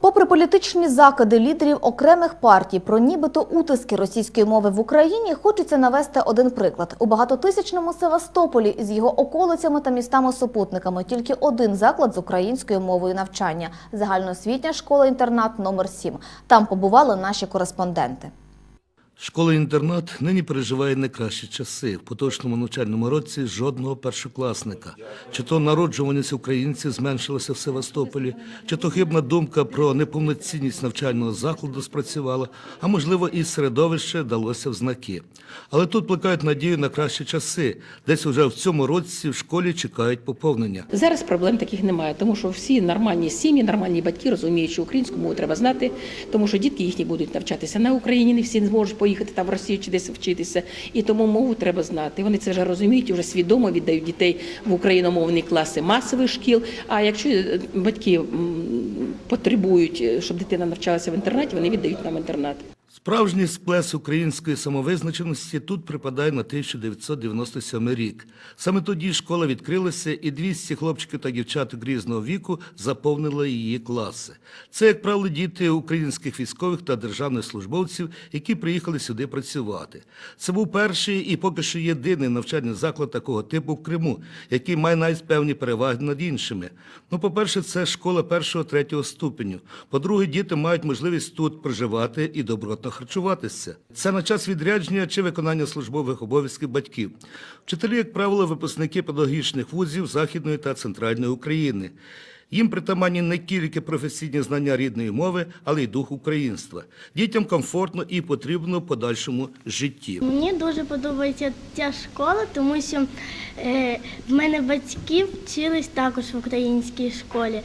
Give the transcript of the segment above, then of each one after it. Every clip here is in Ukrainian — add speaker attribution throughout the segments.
Speaker 1: Попри політичні закиди лідерів окремих партій про нібито утиски російської мови в Україні, хочеться навести один приклад. У багатотисячному Севастополі з його околицями та містами-супутниками тільки один заклад з українською мовою навчання – загальноосвітня школа-інтернат номер 7 Там побували наші кореспонденти.
Speaker 2: Школа-інтернат нині переживає найкращі часи. В поточному навчальному році жодного першокласника. Чи то народжуваність українців зменшилася в Севастополі, чи то хибна думка про неповноцінність навчального закладу спрацювала, а можливо і середовище далося в знаки. Але тут плекають надію на кращі часи. Десь уже в цьому році в школі чекають поповнення.
Speaker 3: Зараз проблем таких немає, тому що всі нормальні сім'ї, нормальні батьки розуміють, що українську мову треба знати, тому що дітки їхні будуть навчатися на Україні, не всі зможуть поїхати там в Росію чи десь вчитися. І тому мову треба знати. Вони це вже розуміють, вже свідомо віддають дітей в україномовні класи масових шкіл. А якщо е, батьки потребують, е, щоб дитина навчалася в інтернаті, вони віддають нам інтернат.
Speaker 2: Справжній сплес української самовизначеності тут припадає на 1997 рік. Саме тоді школа відкрилася, і 200 хлопчиків та дівчаток різного віку заповнили її класи. Це, як правило, діти українських військових та державних службовців, які приїхали сюди працювати. Це був перший і поки що єдиний навчальний заклад такого типу в Криму, який має навіть певні переваги над іншими. Ну, по-перше, це школа першого-третього ступеню. По-друге, діти мають можливість тут проживати і добротно харчуватися. Це на час відрядження чи виконання службових обов'язків батьків. Вчителі, як правило, випускники педагогічних вузів Західної та Центральної України. Їм притаманні не тільки професійні знання рідної мови, але й дух українства. Дітям комфортно і потрібно в подальшому житті.
Speaker 4: Мені дуже подобається ця школа, тому що е, в мене батьки вчились також в українській школі.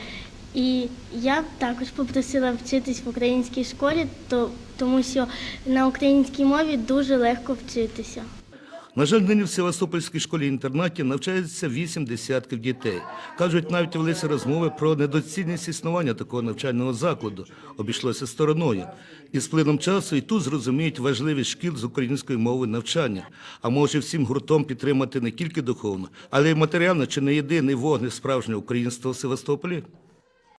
Speaker 4: І я також попросила вчитись в українській школі, то, тому що на українській мові дуже легко вчитися.
Speaker 2: На жаль, нині в Севастопольській школі-інтернаті навчається вісім десятків дітей. Кажуть, навіть велися розмови про недоцільність існування такого навчального закладу. Обійшлося стороною. І з плином часу і тут зрозуміють важливість шкіл з української мови навчання. А може всім гуртом підтримати не тільки духовно, але й матеріально чи не єдиний вогник справжнього українства в Севастополі?